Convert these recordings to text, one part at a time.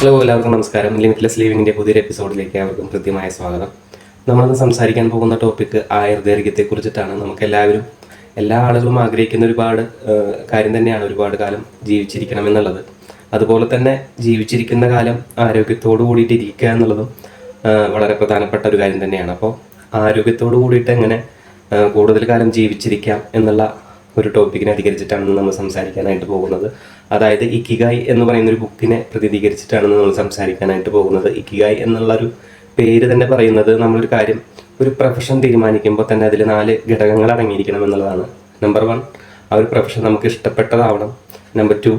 Hello എല്ലാവർക്കും നമസ്കാരം. Limitless ലിവിങ്ങിന്റെ പുതിയൊരു എപ്പിസോഡിലേക്ക് അവർക്കും കൃത്യമായ സ്വാഗതം. നമ്മളിന്ന് സംസാരിക്കാൻ പോകുന്ന ടോപ്പിക്ക് ആയുർദൈർഘ്യത്തെ കുറിച്ചിട്ടാണ് നമുക്ക് എല്ലാവരും എല്ലാ ആളുകളും ആഗ്രഹിക്കുന്ന ഒരുപാട് കാര്യം തന്നെയാണ് ഒരുപാട് കാലം ജീവിച്ചിരിക്കണം എന്നുള്ളത് അതുപോലെ തന്നെ ജീവിച്ചിരിക്കുന്ന കാലം ആരോഗ്യത്തോടു കൂടിയിട്ട് ഇരിക്കുക എന്നുള്ളതും വളരെ പ്രധാനപ്പെട്ട ഒരു കാര്യം തന്നെയാണ്. അപ്പോൾ ആരോഗ്യത്തോടു കൂടിയിട്ട് എങ്ങനെ കൂടുതൽ കാലം ജീവിച്ചിരിക്കാം എന്നുള്ള ഒരു ടോപ്പിക്കിനെ അധികരിച്ചിട്ടാണ് നമ്മൾ സംസാരിക്കാനായിട്ട് പോകുന്നത്. അതായത് ഇക്കിഗായ് എന്ന് പറയുന്ന ഒരു ബുക്കിനെ പ്രതിനിധീകരിച്ചിട്ടാണ് നമ്മൾ സംസാരിക്കാനായിട്ട് പോകുന്നത്. ഇക്കിഗായ് എന്നുള്ള ഒരു പേര് തന്നെ പറയുന്നത് നമ്മളൊരു കാര്യം ഒരു പ്രൊഫഷൻ തീരുമാനിക്കുമ്പോൾ തന്നെ അതിൽ നാല് ഘടകങ്ങൾ അടങ്ങിയിരിക്കണം എന്നുള്ളതാണ്. നമ്പർ വൺ ആ ഒരു പ്രൊഫഷൻ നമുക്ക് ഇഷ്ടപ്പെട്ടതാവണം. നമ്പർ ടു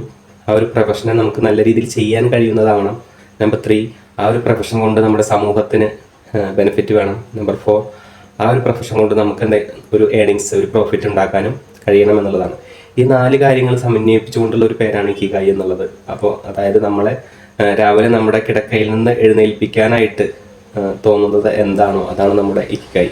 ആ ഒരു പ്രൊഫഷനെ നമുക്ക് നല്ല രീതിയിൽ ചെയ്യാൻ കഴിയുന്നതാവണം. നമ്പർ ത്രീ ആ ഒരു പ്രൊഫഷൻ കൊണ്ട് നമ്മുടെ സമൂഹത്തിന് ബെനിഫിറ്റ് വേണം. നമ്പർ ഫോർ ആ ഒരു പ്രൊഫഷൻ കൊണ്ട് നമുക്ക് എന്തെങ്കിലും ഒരു ഏണിങ്സ് ഒരു പ്രോഫിറ്റ് ഉണ്ടാക്കാനും കഴിയണം എന്നുള്ളതാണ്. ഈ നാല് കാര്യങ്ങൾ സമന്വയിപ്പിച്ചുകൊണ്ടുള്ള ഒരു പേരാണ് ഇക്കിഗായി എന്നുള്ളത്. അപ്പോൾ അതായത് നമ്മളെ രാവിലെ നമ്മുടെ കിടക്കയിൽ നിന്ന് എഴുന്നേൽപ്പിക്കാനായിട്ട് തോന്നുന്നത് എന്താണോ അതാണ് നമ്മുടെ ഇക്കായി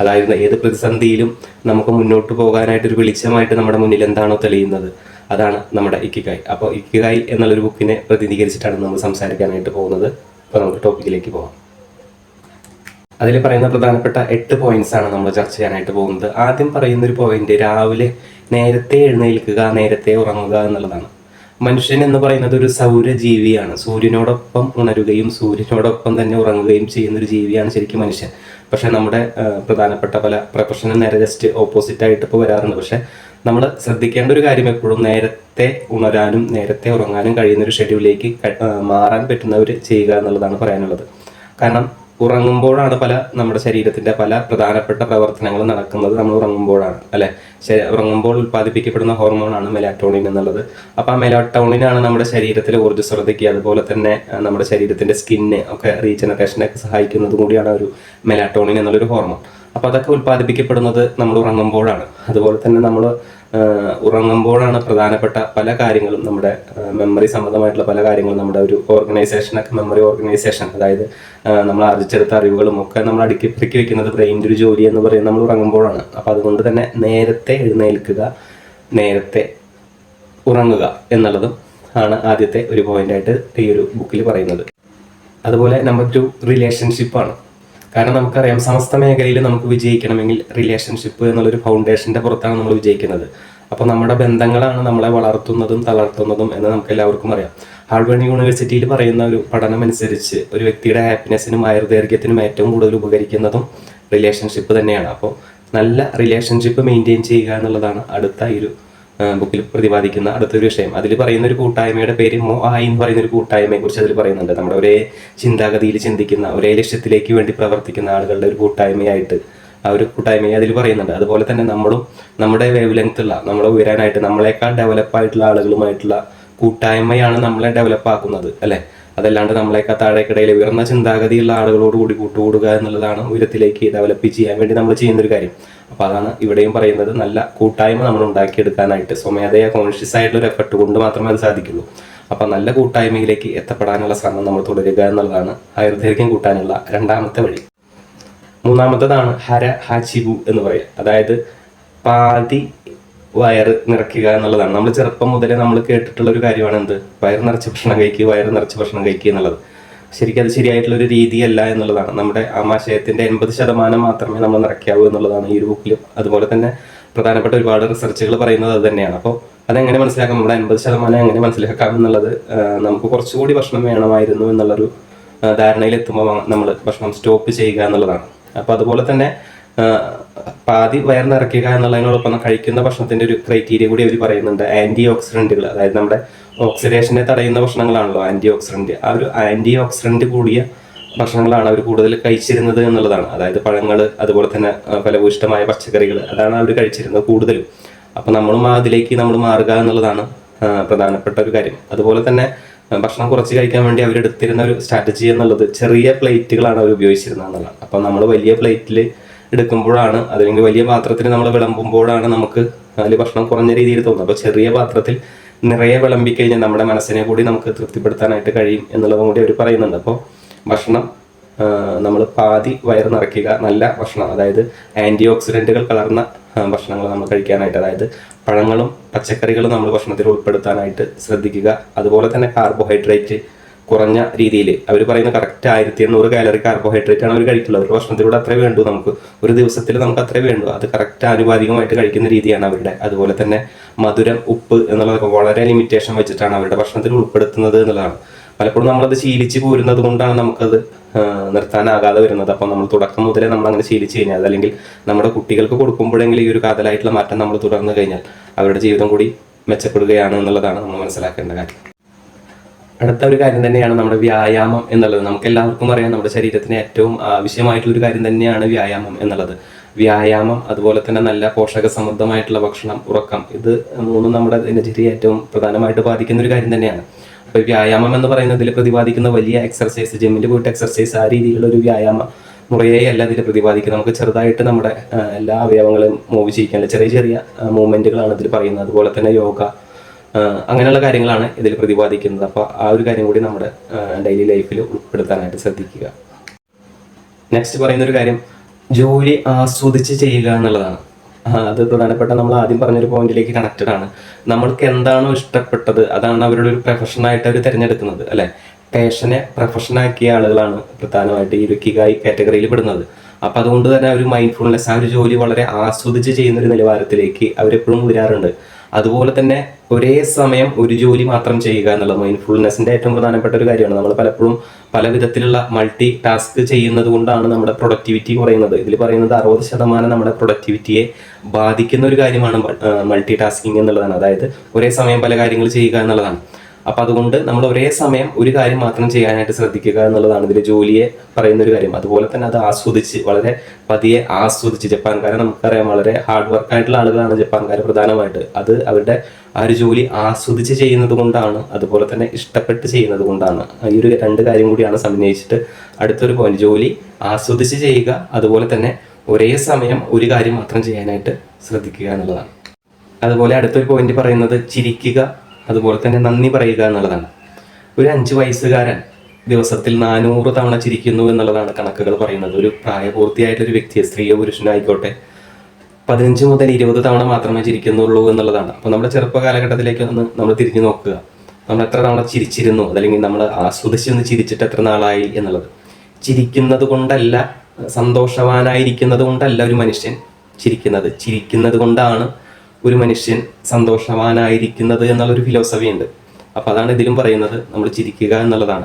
അതായത് ഏത് പ്രതിസന്ധിയിലും നമുക്ക് മുന്നോട്ട് പോകാനായിട്ട് ഒരു വെളിച്ചമായിട്ട് നമ്മുടെ മുന്നിൽ എന്താണോ തെളിയുന്നത് അതാണ് നമ്മുടെ ഇക്കായ് അപ്പോൾ ഇക്കായ് എന്നുള്ളൊരു ബുക്കിനെ പ്രതിനിധീകരിച്ചിട്ടാണ് നമ്മൾ സംസാരിക്കാനായിട്ട് പോകുന്നത്. അപ്പോൾ നമുക്ക് ടോപ്പിക്കിലേക്ക് പോകാം അതിൽ പറയുന്ന പ്രധാനപ്പെട്ട എട്ട് പോയിന്റ്സ് ആണ് നമ്മൾ ചർച്ച ചെയ്യാനായിട്ട് പോകുന്നത്. ആദ്യം പറയുന്ന ഒരു പോയിന്റ് രാവിലെ നേരത്തെ എഴുന്നേൽക്കുക നേരത്തെ ഉറങ്ങുക എന്നുള്ളതാണ്. മനുഷ്യൻ എന്ന് പറയുന്നത് ഒരു സൗരജീവിയാണ്. സൂര്യനോടൊപ്പം ഉണരുകയും സൂര്യനോടൊപ്പം തന്നെ ഉറങ്ങുകയും ചെയ്യുന്ന ഒരു ജീവിയാണ് ശരിക്കും മനുഷ്യൻ. പക്ഷെ നമ്മുടെ പ്രധാനപ്പെട്ട പല പ്രൊഫഷനും നേരെ ജസ്റ്റ് ഓപ്പോസിറ്റ് ആയിട്ട് ഇപ്പോൾ വരാറുണ്ട്. പക്ഷെ നമ്മൾ ശ്രദ്ധിക്കേണ്ട ഒരു കാര്യം എപ്പോഴും നേരത്തെ ഉണരാനും നേരത്തെ ഉറങ്ങാനും കഴിയുന്ന ഒരു ഷെഡ്യൂളിലേക്ക് മാറാൻ പറ്റുന്നവർ ചെയ്യുക എന്നുള്ളതാണ് പറയാനുള്ളത്. കാരണം ഉറങ്ങുമ്പോഴാണ് പല നമ്മുടെ ശരീരത്തിന്റെ പല പ്രധാനപ്പെട്ട പ്രവർത്തനങ്ങളും നടക്കുന്നത്. നമ്മൾ ഉറങ്ങുമ്പോഴാണ് അല്ലെ? ഉറങ്ങുമ്പോൾ ഉൽപ്പാദിപ്പിക്കപ്പെടുന്ന ഹോർമോണാണ് മെലാറ്റോണിൻ എന്നുള്ളത്. അപ്പൊ ആ മെലാറ്റോണിനാണ് നമ്മുടെ ശരീരത്തിലെ ഊർജസ്വലതയ്ക്ക് അതുപോലെ തന്നെ നമ്മുടെ ശരീരത്തിന്റെ സ്കിന്ന് ഒക്കെ റീജനറേഷനൊക്കെ സഹായിക്കുന്നത് കൂടിയാണ് ഒരു മെലാറ്റോണിൻ എന്നുള്ളൊരു ഹോർമോൺ. അപ്പൊ അതൊക്കെ ഉൽപ്പാദിപ്പിക്കപ്പെടുന്നത് നമ്മൾ ഉറങ്ങുമ്പോഴാണ്. അതുപോലെ തന്നെ നമ്മൾ ഉറങ്ങുമ്പോഴാണ് പ്രധാനപ്പെട്ട പല കാര്യങ്ങളും നമ്മുടെ മെമ്മറി സംബന്ധമായിട്ടുള്ള പല കാര്യങ്ങളും നമ്മുടെ ഒരു ഓർഗനൈസേഷനൊക്കെ മെമ്മറി ഓർഗനൈസേഷൻ അതായത് നമ്മൾ ആർജിച്ചെടുത്ത അറിവുകളും ഒക്കെ നമ്മൾ അടുക്കി പിടിക്കി വെക്കുന്നത് ബ്രെയിന്റെ ഒരു ജോലി എന്ന് പറയുന്നത് നമ്മൾ ഉറങ്ങുമ്പോഴാണ്. അപ്പോൾ അതുകൊണ്ട് തന്നെ നേരത്തെ എഴുന്നേൽക്കുക നേരത്തെ ഉറങ്ങുക എന്നുള്ളതും ആണ് ആദ്യത്തെ ഒരു പോയിന്റായിട്ട് ഈ ഒരു ബുക്കിൽ പറയുന്നത്. അതുപോലെ നമ്പർ ടു റിലേഷൻഷിപ്പാണ് കാരണം നമുക്കറിയാം സമസ്ത മേഖലയിൽ നമുക്ക് വിജയിക്കണമെങ്കിൽ റിലേഷൻഷിപ്പ് എന്നുള്ളൊരു ഫൗണ്ടേഷന്റെ പുറത്താണ് നമ്മൾ വിജയിക്കുന്നത്. അപ്പോൾ നമ്മുടെ ബന്ധങ്ങളാണ് നമ്മളെ വളർത്തുന്നതും തളർത്തുന്നതും എന്ന് നമുക്ക് എല്ലാവർക്കും അറിയാം. ഹാർഡ്വേർഡ് യൂണിവേഴ്സിറ്റിയിൽ പറയുന്ന ഒരു പഠനം അനുസരിച്ച് ഒരു വ്യക്തിയുടെ ഹാപ്പിനെസ്സിനും ആയുർദൈർഘ്യത്തിനും ഏറ്റവും കൂടുതൽ ഉപകരിക്കുന്നതും റിലേഷൻഷിപ്പ് തന്നെയാണ്. അപ്പോൾ നല്ല റിലേഷൻഷിപ്പ് മെയിന്റെയിൻ ചെയ്യുക എന്നുള്ളതാണ് അടുത്ത ഒരു ബുക്കിൽ പ്രതിപാദിക്കുന്ന അടുത്തൊരു വിഷയം. അതിൽ പറയുന്ന ഒരു കൂട്ടായ്മയുടെ പേര് മോ ആയി എന്ന് പറയുന്ന ഒരു കൂട്ടായ്മയെ കുറിച്ച് അതിൽ പറയുന്നുണ്ട്. നമ്മുടെ ഒരേ ചിന്താഗതിയിൽ ചിന്തിക്കുന്ന ഒരേ ലക്ഷ്യത്തിലേക്ക് വേണ്ടി പ്രവർത്തിക്കുന്ന ആളുകളുടെ ഒരു കൂട്ടായ്മയായിട്ട് ആ ഒരു കൂട്ടായ്മയെ അതിൽ പറയുന്നുണ്ട്. അതുപോലെ തന്നെ നമ്മളും നമ്മുടെ വേവ് ലെങ്ത്തുള്ള നമ്മളെ ഉയരാനായിട്ട് നമ്മളെക്കാൾ ഡെവലപ്പായിട്ടുള്ള ആളുകളുമായിട്ടുള്ള കൂട്ടായ്മയാണ് നമ്മളെ ഡെവലപ്പ് ആക്കുന്നത് അല്ലെ? അതല്ലാണ്ട് നമ്മളെക്കാൾ താഴേക്കിടയിൽ ഉയർന്ന ചിന്താഗതിയുള്ള ആളുകളോട് കൂടി കൂട്ടുകൂടുക എന്നുള്ളതാണ് ഉയരത്തിലേക്ക് ഡെവലപ്പ് ചെയ്യാൻ വേണ്ടി നമ്മൾ ചെയ്യുന്ന ഒരു കാര്യം. അപ്പൊ അതാണ് ഇവിടെയും പറയുന്നത് നല്ല കൂട്ടായ്മ നമ്മൾ ഉണ്ടാക്കിയെടുക്കാനായിട്ട് സ്വമേധയാ കോൺഷ്യസ് ആയിട്ടുള്ള ഒരു എഫർട്ട് കൊണ്ട് മാത്രമേ അത് സാധിക്കുള്ളൂ. അപ്പൊ നല്ല കൂട്ടായ്മയിലേക്ക് എത്തപ്പെടാനുള്ള ശ്രമം നമ്മൾ തുടരുക എന്നുള്ളതാണ് ആയുർദൈർഘ്യം കൂട്ടാനുള്ള രണ്ടാമത്തെ വഴി. മൂന്നാമത്തതാണ് ഹര ഹാചിബു എന്ന് പറയുക അതായത് പാതി വയറ് നിറയ്ക്കുക എന്നുള്ളതാണ്. നമ്മൾ ചെറുപ്പം മുതലേ നമ്മൾ കേട്ടിട്ടുള്ള ഒരു കാര്യമാണ് എന്ത്? വയറ് നിറച്ച് ഭക്ഷണം കഴിക്കുക വയറ് നിറച്ച് ഭക്ഷണം കഴിക്കുക എന്നുള്ളത്. ശരിക്കും അത് ശരിയായിട്ടുള്ള ഒരു രീതിയല്ല എന്നുള്ളതാണ്. നമ്മുടെ ആമാശയത്തിന്റെ എൺപത് ശതമാനം മാത്രമേ നമ്മൾ നിറയ്ക്കാവൂ എന്നുള്ളതാണ് ഈ ഒരു ബുക്കിലും അതുപോലെ തന്നെ പ്രധാനപ്പെട്ട ഒരുപാട് റിസർച്ചുകൾ പറയുന്നത് അത് തന്നെയാണ്. അപ്പോൾ അതെങ്ങനെ മനസ്സിലാക്കാം? നമ്മുടെ എൺപത് ശതമാനം എങ്ങനെ മനസ്സിലാക്കാം എന്നുള്ളത് നമുക്ക് കുറച്ചുകൂടി ഭക്ഷണം വേണമായിരുന്നു എന്നുള്ളൊരു ധാരണയിലെത്തുമ്പോൾ നമ്മൾ ഭക്ഷണം സ്റ്റോപ്പ് ചെയ്യുക എന്നുള്ളതാണ്. അപ്പോൾ അതുപോലെ തന്നെ പാതി വയർ നിറയ്ക്കുക എന്നുള്ളതിനോടൊപ്പം കഴിക്കുന്ന ഭക്ഷണത്തിന്റെ ഒരു ക്രൈറ്റീരിയ കൂടി അവർ പറയുന്നുണ്ട്. ആന്റി ഓക്സിഡന്റുകൾ അതായത് നമ്മുടെ ഓക്സിഡേഷനെ തടയുന്ന ഭക്ഷണങ്ങളാണല്ലോ ആന്റി ഓക്സിഡന്റ് ആ ഒരു ആന്റി ഓക്സിഡന്റ് കൂടിയ ഭക്ഷണങ്ങളാണ് അവർ കൂടുതൽ കഴിച്ചിരുന്നത് എന്നുള്ളതാണ്. അതായത് പഴങ്ങൾ അതുപോലെ തന്നെ ഫലഭൂഷ്ടമായ പച്ചക്കറികൾ അതാണ് അവർ കഴിച്ചിരുന്നത് കൂടുതലും. അപ്പൊ നമ്മളും അതിലേക്ക് നമ്മൾ മാറുക എന്നുള്ളതാണ് പ്രധാനപ്പെട്ട ഒരു കാര്യം. അതുപോലെ തന്നെ ഭക്ഷണം കുറച്ച് കഴിക്കാൻ വേണ്ടി അവരെടുത്തിരുന്ന ഒരു സ്ട്രാറ്റജി എന്നുള്ളത് ചെറിയ പ്ലേറ്റുകളാണ് അവർ ഉപയോഗിച്ചിരുന്നത് എന്നുള്ളത് അപ്പൊ നമ്മൾ വലിയ പ്ലേറ്റിൽ എടുക്കുമ്പോഴാണ് അതല്ലെങ്കിൽ വലിയ പാത്രത്തിൽ നമ്മൾ വിളമ്പുമ്പോഴാണ് നമുക്ക് അതിൽ ഭക്ഷണം കുറഞ്ഞ രീതിയിൽ തോന്നുന്നത്. അപ്പോൾ ചെറിയ പാത്രത്തിൽ നിറയെ വിളമ്പിക്കഴിഞ്ഞാൽ നമ്മുടെ മനസ്സിനെ കൂടി നമുക്ക് തൃപ്തിപ്പെടുത്താനായിട്ട് കഴിയും എന്നുള്ളതും കൂടി അവർ പറയുന്നുണ്ട്. അപ്പോൾ ഭക്ഷണം നമ്മൾ പാതി വയറ് നിറയ്ക്കുക നല്ല ഭക്ഷണം. അതായത് ആന്റി ഓക്സിഡന്റുകൾ കലർന്ന ഭക്ഷണങ്ങൾ നമ്മൾ കഴിക്കാനായിട്ട് അതായത് പഴങ്ങളും പച്ചക്കറികളും നമ്മൾ ഭക്ഷണത്തിൽ ഉൾപ്പെടുത്താനായിട്ട് ശ്രദ്ധിക്കുക. അതുപോലെ തന്നെ കാർബോഹൈഡ്രേറ്റ് കുറഞ്ഞ രീതിയിൽ. അവർ പറയുന്ന കറക്റ്റ് ആയിരത്തി എണ്ണൂറ് കാലറി കാർബോഹൈഡ്രേറ്റ് ആണ് അവർ കഴിക്കുള്ളത് ഭക്ഷണത്തിലൂടെ അത്രേ വേണ്ടു നമുക്ക്. ഒരു ദിവസത്തിൽ നമുക്ക് അത്രേ വേണ്ടു. അത് കറക്റ്റ് ആനുപാതികമായിട്ട് കഴിക്കുന്ന രീതിയാണ് അവരുടെ. അതുപോലെ തന്നെ മധുരം ഉപ്പ് എന്നുള്ളതൊക്കെ വളരെ ലിമിറ്റേഷൻ വെച്ചിട്ടാണ് അവരുടെ ഭക്ഷണത്തിൽ ഉൾപ്പെടുത്തുന്നത് എന്നുള്ളതാണ്. പലപ്പോഴും നമ്മളത് ശീലിച്ച് പോരുന്നത് കൊണ്ടാണ് നമുക്കത് നിർത്താനാകാതെ വരുന്നത്. അപ്പം നമ്മൾ തുടക്കം മുതലേ നമ്മൾ അങ്ങനെ ശീലിച്ച് കഴിഞ്ഞാൽ അതല്ലെങ്കിൽ നമ്മുടെ കുട്ടികൾക്ക് കൊടുക്കുമ്പോഴെങ്കിലും ഈ ഒരു കാതലായിട്ടുള്ള മാറ്റം നമ്മൾ തുടർന്നു കഴിഞ്ഞാൽ അവരുടെ ജീവിതം കൂടി മെച്ചപ്പെടുകയാണ് എന്നുള്ളതാണ് നമ്മൾ മനസ്സിലാക്കേണ്ട കാര്യം. അടുത്ത ഒരു കാര്യം തന്നെയാണ് നമ്മുടെ വ്യായാമം എന്നുള്ളത്. നമുക്ക് എല്ലാവർക്കും അറിയാം നമ്മുടെ ശരീരത്തിന് ഏറ്റവും ആവശ്യമായിട്ടുള്ള ഒരു കാര്യം തന്നെയാണ് വ്യായാമം എന്നുള്ളത്. വ്യായാമം അതുപോലെ തന്നെ നല്ല പോഷക സമൃദ്ധമായിട്ടുള്ള ഭക്ഷണം ഉറക്കം ഇത് മൂന്നും നമ്മുടെ ദിനചര്യ ഏറ്റവും പ്രധാനമായിട്ട് ബാധിക്കുന്ന ഒരു കാര്യം തന്നെയാണ്. അപ്പോൾ വ്യായാമം എന്ന് പറയുന്നതിൽ പ്രതിപാദിക്കുന്ന വലിയ എക്സർസൈസ് ജിമ്മിൽ പോയിട്ട് എക്സർസൈസ് ആ രീതിയിലുള്ള ഒരു വ്യായാമ മുറയെ അല്ല ഇതിൽ പ്രതിപാദിക്കുന്നത്. നമുക്ക് ചെറുതായിട്ട് നമ്മുടെ എല്ലാ അവയവങ്ങളും മൂവ് ചെയ്യിക്കാൻ ചെറിയ ചെറിയ മൂവ്മെന്റുകളാണ് ഇതിൽ പറയുന്നത്. അതുപോലെ തന്നെ യോഗ അങ്ങനെയുള്ള കാര്യങ്ങളാണ് ഇതിൽ പ്രതിപാദിക്കുന്നത്. അപ്പോൾ ആ ഒരു കാര്യം കൂടി നമ്മുടെ ഡെയിലി ലൈഫിൽ ഉൾപ്പെടുത്താനായിട്ട് ശ്രദ്ധിക്കുക. നെക്സ്റ്റ് പറയുന്ന ഒരു കാര്യം ജോലി ആസ്വദിച്ച് ചെയ്യുക എന്നുള്ളതാണ്. അത് പ്രധാനപ്പെട്ട നമ്മൾ ആദ്യം പറഞ്ഞൊരു പോയിന്റിലേക്ക് കണക്റ്റഡ് ആണ്. നമ്മൾക്ക് എന്താണോ ഇഷ്ടപ്പെട്ടത് അതാണ് അവരുടെ ഒരു പ്രൊഫഷനായിട്ട് അവർ തിരഞ്ഞെടുക്കുന്നത് അല്ലെ? പേഷനെ പ്രൊഫഷനാക്കിയ ആളുകളാണ് പ്രധാനമായിട്ട് ഈ ഒരു കാറ്റഗറിയിൽ പെടുന്നത്. അപ്പൊ അതുകൊണ്ട് തന്നെ ഒരു മൈൻഡ്ഫുൾനെസ് ആ ഒരു ജോലി വളരെ ആസ്വദിച്ച് ചെയ്യുന്ന ഒരു നിലവാരത്തിലേക്ക് അവരെപ്പോഴും വരാറുണ്ട് അതുപോലെ തന്നെ ഒരേ സമയം ഒരു ജോലി മാത്രം ചെയ്യുക എന്നുള്ളത് മൈൻഡ്ഫുൾനെസ്സിന്റെ ഏറ്റവും പ്രധാനപ്പെട്ട ഒരു കാര്യമാണ്. നമ്മൾ പലപ്പോഴും പല വിധത്തിലുള്ള മൾട്ടി ടാസ്ക് ചെയ്യുന്നത് കൊണ്ടാണ് നമ്മുടെ പ്രൊഡക്ടിവിറ്റി കുറയുന്നത്. ഇതിൽ പറയുന്നത് അറുപത് ശതമാനം നമ്മുടെ പ്രൊഡക്ടിവിറ്റിയെ ബാധിക്കുന്ന ഒരു കാര്യമാണ് മൾട്ടി ടാസ്കിങ് എന്നുള്ളതാണ്. അതായത് ഒരേ സമയം പല കാര്യങ്ങൾ ചെയ്യുക എന്നുള്ളതാണ്. അപ്പൊ അതുകൊണ്ട് നമ്മൾ ഒരേ സമയം ഒരു കാര്യം മാത്രം ചെയ്യാനായിട്ട് ശ്രദ്ധിക്കുക എന്നുള്ളതാണ് ഇതിൽ ജോലിയെ പറയുന്ന ഒരു കാര്യം. അതുപോലെ തന്നെ അത് ആസ്വദിച്ച് വളരെ പതിയെ ആസ്വദിച്ച് ജപ്പാൻകാരെ നമുക്കറിയാം വളരെ ഹാർഡ് വർക്ക് ആയിട്ടുള്ള ആളുകളാണ് ജപ്പാൻകാർ പ്രധാനമായിട്ട്. അത് അവരുടെ ആ ഒരു ജോലി ആസ്വദിച്ച് ചെയ്യുന്നത് കൊണ്ടാണ് അതുപോലെ തന്നെ ഇഷ്ടപ്പെട്ട് ചെയ്യുന്നത് കൊണ്ടാണ്. ഈ ഒരു രണ്ട് കാര്യം കൂടിയാണ് സമന്വയിച്ചിട്ട് അടുത്തൊരു പോയിന്റ് ജോലി ആസ്വദിച്ച് ചെയ്യുക അതുപോലെ തന്നെ ഒരേ സമയം ഒരു കാര്യം മാത്രം ചെയ്യാനായിട്ട് ശ്രദ്ധിക്കുക എന്നുള്ളതാണ്. അതുപോലെ അടുത്തൊരു പോയിന്റ് പറയുന്നത് ചിരിക്കുക അതുപോലെ തന്നെ നന്ദി പറയുക എന്നുള്ളതാണ്. ഒരു അഞ്ച് വയസ്സുകാരൻ ദിവസത്തിൽ നാനൂറ് തവണ ചിരിക്കുന്നു എന്നുള്ളതാണ് കണക്കുകൾ പറയുന്നത്. ഒരു പ്രായപൂർത്തിയായിട്ടൊരു വ്യക്തിയെ സ്ത്രീയോ പുരുഷനോ ആയിക്കോട്ടെ പതിനഞ്ച് മുതൽ ഇരുപത് തവണ മാത്രമേ ചിരിക്കുന്നുള്ളൂ എന്നുള്ളതാണ്. അപ്പോൾ നമ്മുടെ ചെറുപ്പ കാലഘട്ടത്തിലേക്ക് ഒന്ന് നമ്മൾ തിരിഞ്ഞു നോക്കുക. നമ്മൾ എത്ര തവണ ചിരിച്ചിരുന്നു? അതല്ലെങ്കിൽ നമ്മൾ ആസ്വദിച്ചൊന്ന് ചിരിച്ചിട്ട് എത്ര നാളായി എന്നുള്ളത്. ചിരിക്കുന്നത് കൊണ്ടല്ല സന്തോഷവാനായിരിക്കുന്നത് കൊണ്ടല്ല ഒരു മനുഷ്യൻ ചിരിക്കുന്നത്. ചിരിക്കുന്നത് കൊണ്ടാണ് ഒരു മനുഷ്യൻ സന്തോഷവാനായിരിക്കുന്നത് എന്നുള്ളൊരു ഫിലോസഫി ഉണ്ട്. അപ്പോൾ അതാണ് ഇതിലും പറയുന്നത്. നമ്മൾ ചിരിക്കുക എന്നുള്ളതാണ്.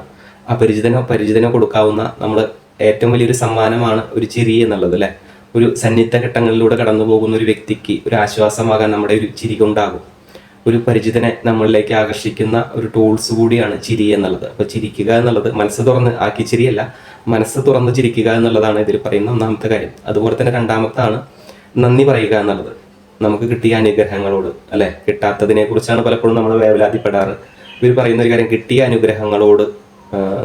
അപരിചിതനോ പരിചിതനോ കൊടുക്കാവുന്ന നമ്മൾ ഏറ്റവും വലിയൊരു സമ്മാനമാണ് ഒരു ചിരി എന്നുള്ളത് അല്ലേ? ഒരു സന്നിഗ്ധ ഘട്ടങ്ങളിലൂടെ കടന്നു പോകുന്ന ഒരു വ്യക്തിക്ക് ഒരു ആശ്വാസമാകാൻ നമ്മുടെ ഒരു ചിരി കൊണ്ടാകും ഒരു പരിചിതനെ നമ്മളിലേക്ക് ആകർഷിക്കുന്ന ഒരു ടൂൾസ് കൂടിയാണ് ചിരി എന്നുള്ളത്. അപ്പോൾ ചിരിക്കുക എന്നുള്ളത് മനസ്സ് തുറന്ന് ആക്കി ചിരിയല്ല മനസ്സ് തുറന്ന് ചിരിക്കുക എന്നുള്ളതാണ് ഇതിൽ പറയുന്ന ഒന്നാമത്തെ കാര്യം. അതുപോലെ തന്നെ രണ്ടാമത്താണ് നന്ദി പറയുക എന്നുള്ളത്. നമുക്ക് കിട്ടിയ അനുഗ്രഹങ്ങളോട് അല്ലെ? കിട്ടാത്തതിനെ കുറിച്ചാണ് പലപ്പോഴും നമ്മൾ വേവലാതിപ്പെടാറ്. ഇവർ പറയുന്ന ഒരു കാര്യം കിട്ടിയ അനുഗ്രഹങ്ങളോട്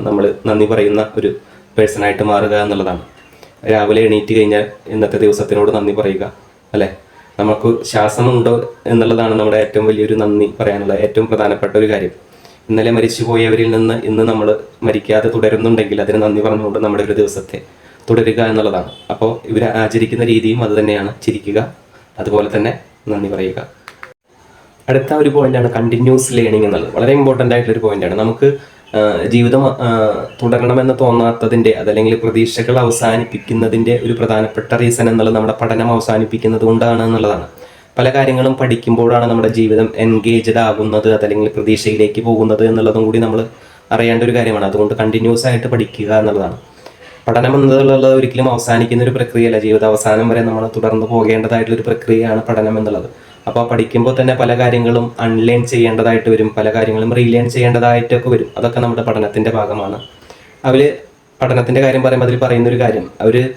നമ്മൾ നന്ദി പറയുന്ന ഒരു പേഴ്സണായിട്ട് മാറുക എന്നുള്ളതാണ്. രാവിലെ എണീറ്റ് കഴിഞ്ഞാൽ ഇന്നത്തെ ദിവസത്തിനോട് നന്ദി പറയുക അല്ലെ? നമുക്ക് ശ്വാസമുണ്ടോ എന്നുള്ളതാണ് നമ്മുടെ ഏറ്റവും വലിയൊരു നന്ദി പറയാനുള്ള ഏറ്റവും പ്രധാനപ്പെട്ട ഒരു കാര്യം. ഇന്നലെ മരിച്ചുപോയവരിൽ നിന്ന് ഇന്ന് നമ്മൾ മരിക്കാതെ തുടരുന്നുണ്ടെങ്കിൽ അതിന് നന്ദി പറഞ്ഞുകൊണ്ട് നമ്മുടെ ഒരു ദിവസത്തെ തുടരുക എന്നുള്ളതാണ്. അപ്പോൾ ഇവർ ആചരിക്കുന്ന രീതിയും അതുതന്നെയാണ് ചിരിക്കുക അതുപോലെ തന്നെ നന്ദി പറയുക. അടുത്ത ഒരു പോയിന്റാണ് കണ്ടിന്യൂസ് ലേണിംഗ് എന്നുള്ളത്. വളരെ ഇമ്പോർട്ടന്റ് ആയിട്ടുള്ള ഒരു പോയിന്റാണ് നമുക്ക് ജീവിതം തുടരണമെന്ന് തോന്നാത്തതിന്റെ അതല്ലെങ്കിൽ പ്രതീക്ഷകൾ അവസാനിപ്പിക്കുന്നതിന്റെ ഒരു പ്രധാനപ്പെട്ട റീസൺ എന്നുള്ളത് നമ്മുടെ പഠനം അവസാനിപ്പിക്കുന്നത് കൊണ്ടാണ് എന്നുള്ളതാണ്. പല കാര്യങ്ങളും പഠിക്കുമ്പോഴാണ് നമ്മുടെ ജീവിതം എൻഗേജ്ഡ് ആകുന്നത് അതല്ലെങ്കിൽ പ്രതീക്ഷയിലേക്ക് പോകുന്നത് എന്നുള്ളതും കൂടി നമ്മൾ അറിയേണ്ട ഒരു കാര്യമാണ്. അതുകൊണ്ട് കണ്ടിന്യൂസ് ആയിട്ട് പഠിക്കുക എന്നുള്ളതാണ്. പഠനം എന്നുള്ളത് ഒരിക്കലും അവസാനിക്കുന്ന ഒരു പ്രക്രിയയല്ല. ജീവിത അവസാനം വരെ നമ്മൾ തുടർന്ന് പോകേണ്ടതായിട്ടുള്ള ഒരു പ്രക്രിയയാണ് പഠനം എന്നുള്ളത്. അപ്പോൾ പഠിക്കുമ്പോൾ തന്നെ പല കാര്യങ്ങളും അൺലേൺ ചെയ്യേണ്ടതായിട്ട് വരും. പല കാര്യങ്ങളും റീലേൺ ചെയ്യേണ്ടതായിട്ടൊക്കെ വരും. അതൊക്കെ നമ്മുടെ പഠനത്തിന്റെ ഭാഗമാണ്. അവർ പഠനത്തിന്റെ കാര്യം പറയുമ്പോൾ അതിൽ പറയുന്ന ഒരു കാര്യം. അവർ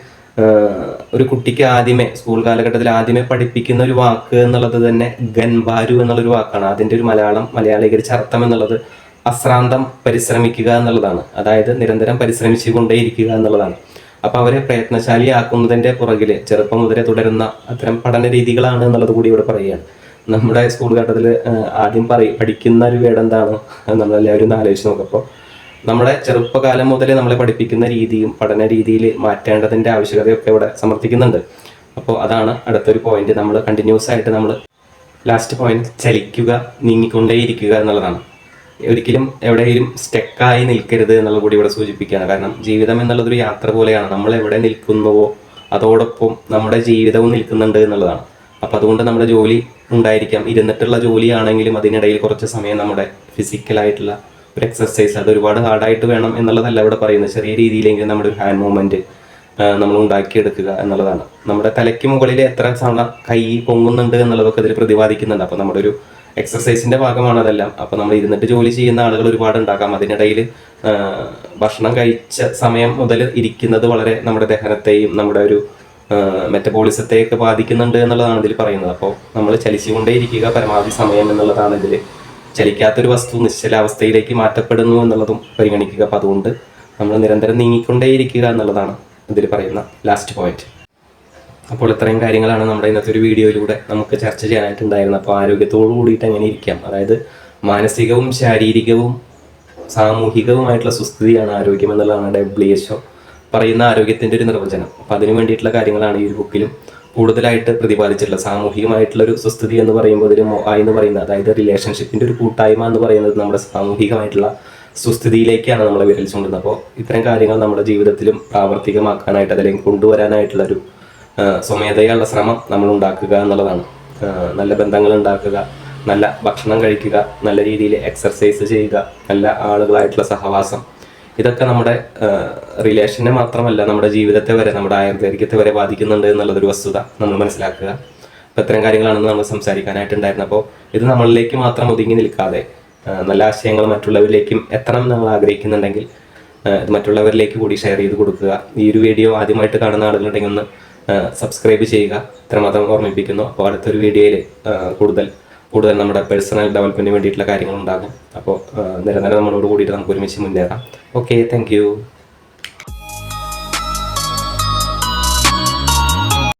ഒരു കുട്ടിക്ക് ആദ്യമേ സ്കൂൾ കാലഘട്ടത്തിൽ ആദ്യമേ പഠിപ്പിക്കുന്ന ഒരു വാക്ക് എന്നുള്ളത് തന്നെ ഗൻബാരു എന്നുള്ളൊരു വാക്കാണ്. അതിന്റെ ഒരു മലയാളം മലയാളീകരിച്ച അർത്ഥം എന്നുള്ളത് അശ്രാന്തം പരിശ്രമിക്കുക എന്നുള്ളതാണ്. അതായത് നിരന്തരം പരിശ്രമിച്ചുകൊണ്ടേയിരിക്കുക എന്നുള്ളതാണ്. അപ്പൊ അവരെ പ്രയത്നശാലിയാക്കുന്നതിന്റെ പുറകിൽ ചെറുപ്പം മുതലേ തുടരുന്ന അത്തരം പഠന രീതികളാണ് എന്നുള്ളത് കൂടി ഇവിടെ പറയുകയാണ്. നമ്മുടെ സ്കൂൾ ഘട്ടത്തിൽ ആദ്യം പറയും പഠിക്കുന്ന ഒരു വേട് എന്താണ് നമ്മളെല്ലാവരും ഒന്ന് ആലോചിച്ച് നോക്കപ്പോൾ നമ്മുടെ ചെറുപ്പകാലം മുതലേ നമ്മളെ പഠിപ്പിക്കുന്ന രീതിയും പഠന രീതിയിൽ മാറ്റേണ്ടതിന്റെ ആവശ്യകതയൊക്കെ ഇവിടെ സമർത്ഥിക്കുന്നുണ്ട്. അപ്പോൾ അതാണ് അടുത്തൊരു പോയിന്റ് നമ്മൾ കണ്ടിന്യൂസ് ആയിട്ട് നമ്മൾ ലാസ്റ്റ് പോയിന്റ് ചലിക്കുക നീങ്ങിക്കൊണ്ടേയിരിക്കുക എന്നുള്ളതാണ്. ഒരിക്കലും എവിടെയും സ്റ്റെക്കായി നിൽക്കരുത് എന്നുള്ള കൂടി ഇവിടെ സൂചിപ്പിക്കുകയാണ്. കാരണം ജീവിതം എന്നുള്ളതൊരു യാത്ര പോലെയാണ്. നമ്മൾ എവിടെ നിൽക്കുന്നുവോ അതോടൊപ്പം നമ്മുടെ ജീവിതവും നിൽക്കുന്നുണ്ട് എന്നുള്ളതാണ്. അപ്പം അതുകൊണ്ട് നമ്മുടെ ജോലി ഉണ്ടായിരിക്കാം. ഇരുന്നിട്ടുള്ള ജോലിയാണെങ്കിലും അതിനിടയിൽ കുറച്ച് സമയം നമ്മുടെ ഫിസിക്കലായിട്ടുള്ള ഒരു എക്സസൈസ് അത് ഒരുപാട് ഹാർഡായിട്ട് വേണം എന്നുള്ളതല്ല ഇവിടെ പറയുന്നത്. ചെറിയ രീതിയിലെങ്കിലും നമ്മുടെ ഒരു ഹാൻഡ് മൂവ്മെന്റ് നമ്മൾ ഉണ്ടാക്കിയെടുക്കുക എന്നുള്ളതാണ്. നമ്മുടെ തലയ്ക്ക് മുകളിൽ എത്ര തവണ കൈ പൊങ്ങുന്നുണ്ട് എന്നുള്ളതൊക്കെ ഇതിൽ പ്രതിപാദിക്കുന്നുണ്ട്. അപ്പോൾ നമ്മുടെ ഒരു എക്സസൈസിന്റെ ഭാഗമാണ് അതെല്ലാം. അപ്പോൾ നമ്മൾ ഇരുന്നിട്ട് ജോലി ചെയ്യുന്ന ആളുകൾ ഒരുപാട് ഉണ്ടാക്കാം. അതിനിടയിൽ ഭക്ഷണം കഴിച്ച സമയം മുതൽ ഇരിക്കുന്നത് വളരെ നമ്മുടെ ദഹനത്തെയും നമ്മുടെ ഒരു മെറ്റബോളിസത്തെയൊക്കെ ബാധിക്കുന്നുണ്ട് എന്നുള്ളതാണ് ഇതിൽ പറയുന്നത്. അപ്പോൾ നമ്മൾ ചലിച്ചുകൊണ്ടേ ഇരിക്കുക പരമാവധി സമയം എന്നുള്ളതാണ് ഇതിൽ ചലിക്കാത്തൊരു വസ്തു നിശ്ചലാവസ്ഥയിലേക്ക് മാറ്റപ്പെടുന്നു എന്നുള്ളതും പരിഗണിക്കുക. അപ്പം അതുകൊണ്ട് നമ്മൾ നിരന്തരം നീങ്ങിക്കൊണ്ടേയിരിക്കുക എന്നുള്ളതാണ് ഇതിൽ പറയുന്ന ലാസ്റ്റ് പോയിന്റ് അപ്പോൾ ഇത്രയും കാര്യങ്ങളാണ് നമ്മുടെ ഇന്നത്തെ ഒരു വീഡിയോയിലൂടെ നമുക്ക് ചർച്ച ചെയ്യാനായിട്ടുണ്ടായിരുന്നത്. അപ്പോൾ ആരോഗ്യത്തോടു കൂടിയിട്ട് എങ്ങനെ ഇരിക്കാം? അതായത് മാനസികവും ശാരീരികവും സാമൂഹികവുമായിട്ടുള്ള സുസ്ഥിതിയാണ് ആരോഗ്യം എന്നുള്ളതാണ് ഡബ്ല്യു എച്ച് പറയുന്ന ആരോഗ്യത്തിന്റെ ഒരു നിർവചനം. അപ്പോൾ അതിനു വേണ്ടിയിട്ടുള്ള കാര്യങ്ങളാണ് ഈ ഒരു ബുക്കിലും കൂടുതലായിട്ട് പ്രതിപാദിച്ചിട്ടുള്ളത്. സാമൂഹികമായിട്ടുള്ള ഒരു സുസ്ഥിതി എന്ന് പറയുമ്പോൾ ഇതിൽ എന്ന് പറയുന്നത് അതായത് റിലേഷൻഷിപ്പിന്റെ ഒരു കൂട്ടായ്മ എന്ന് പറയുന്നത് നമ്മുടെ സാമൂഹികമായിട്ടുള്ള സുസ്ഥിതിയിലേക്കാണ് നമ്മളെ വിരൽ ചൂണ്ടുന്നത് അപ്പോൾ ഇത്തരം കാര്യങ്ങൾ നമ്മുടെ ജീവിതത്തിലും പ്രാവർത്തികമാക്കാനായിട്ട് അതിലേക്ക് കൊണ്ടുവരാനായിട്ടുള്ള ഒരു സ്വമേധയുള്ള ശ്രമം നമ്മൾ ഉണ്ടാക്കുക എന്നുള്ളതാണ് നല്ല ബന്ധങ്ങൾ ഉണ്ടാക്കുക നല്ല ഭക്ഷണം കഴിക്കുക നല്ല രീതിയിൽ എക്സർസൈസ് ചെയ്യുക നല്ല ആളുകളായിട്ടുള്ള സഹവാസം. ഇതൊക്കെ നമ്മുടെ റിലേഷനെ മാത്രമല്ല നമ്മുടെ ജീവിതത്തെ വരെ നമ്മുടെ ആയുർദൈർഘ്യത്തെ വരെ ബാധിക്കുന്നുണ്ട് എന്നുള്ളതൊരു വസ്തുത നമ്മൾ മനസ്സിലാക്കുക. അപ്പോൾ ഇത്തരം കാര്യങ്ങളാണെന്ന് നമ്മൾ സംസാരിക്കാനായിട്ടുണ്ടായിരുന്നത് അപ്പോൾ ഇത് നമ്മളിലേക്ക് മാത്രം ഒതുങ്ങി നിൽക്കാതെ നല്ല ആശയങ്ങൾ മറ്റുള്ളവരിലേക്കും എത്തണം നമ്മൾ ആഗ്രഹിക്കുന്നുണ്ടെങ്കിൽ മറ്റുള്ളവരിലേക്ക് കൂടി ഷെയർ ചെയ്ത് കൊടുക്കുക. ഈ ഒരു വീഡിയോ ആദ്യമായിട്ട് കാണുന്ന ആളുകളുണ്ടെങ്കിൽ ഒന്ന് സബ്സ്ക്രൈബ് ചെയ്യുക. ഇത്രമാത്രം ഓർമ്മിപ്പിക്കുന്നു. അപ്പോൾ അടുത്തൊരു വീഡിയോയിൽ കൂടുതൽ കൂടുതൽ നമ്മുടെ പേഴ്സണൽ ഡെവലപ്മെന്റിന് വേണ്ടിയിട്ടുള്ള കാര്യങ്ങളുണ്ടാകും അപ്പോൾ നിരന്തരം നമ്മളോട് കൂടിയിട്ട് നമുക്ക് ഒരുമിച്ച് മുന്നേറാം. Okay thank